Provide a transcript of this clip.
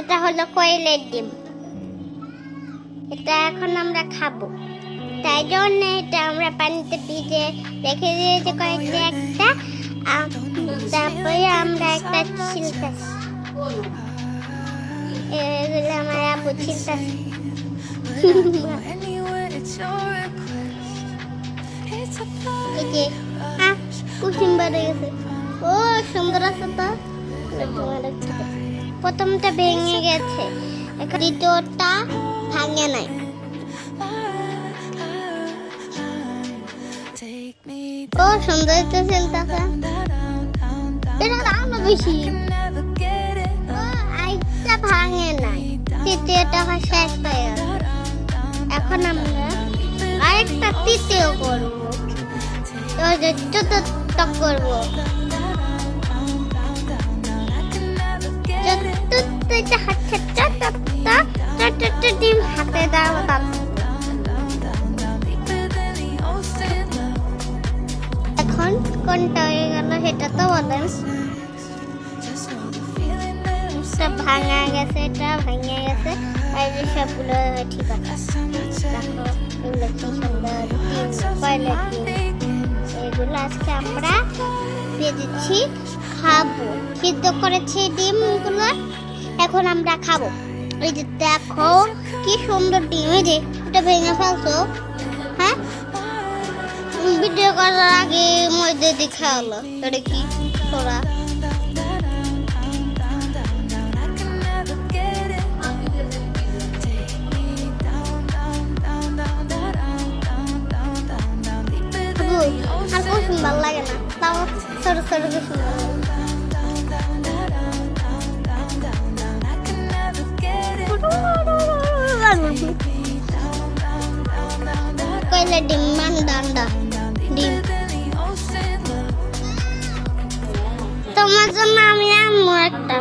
ওটা হলো কোয়েলের ডিম। এটা এখন আমরা খাব। তাই জন্য এটা আমরা পানিতে ভিজে রেখে দিয়েছি কয়েকটি একটা। তারপরে আমরা একটা ছিলতেছি। এগুলো আমার আপু ছিলতেছে। খুব সুন্দর ও, সুন্দর আছে তো। তোমার। প্রথমটা ভেঙে গেছে। দ্বিতীয়টা ভাঙে নাই। ও সুন্দর তো বেশি ভাঙে নাই। তৃতীয়টা শেষ হয়ে এখন আমরা আরেকটা তৃতীয় করব। চতুর্থ করব। এখন কোনটা হয়ে গেল সেটা তো বলেন। ভাঙা গেছে এটা ভেঙে গেছে। আর এই সবগুলো ঠিক আছে। এগুলো এগুলো আজকে আমরা ভেজেছি, খাব। সিদ্ধ করেছি ডিমগুলো। এখন আমরা খাব। এই যে দেখো, কি সুন্দর ডিম, এই যে এটা ভেঙে ফেলছো। হ্যাঁ? ভিডিও করার আগে মধ্যে দেখা হলো এটা কি তোরা আর খুব সুন্দর লাগে না। তাও ছোট ছোট সুন্দর কয়লা ডিম মান ডান্ডা ডিম তোমার জন্য আমি আনব একটা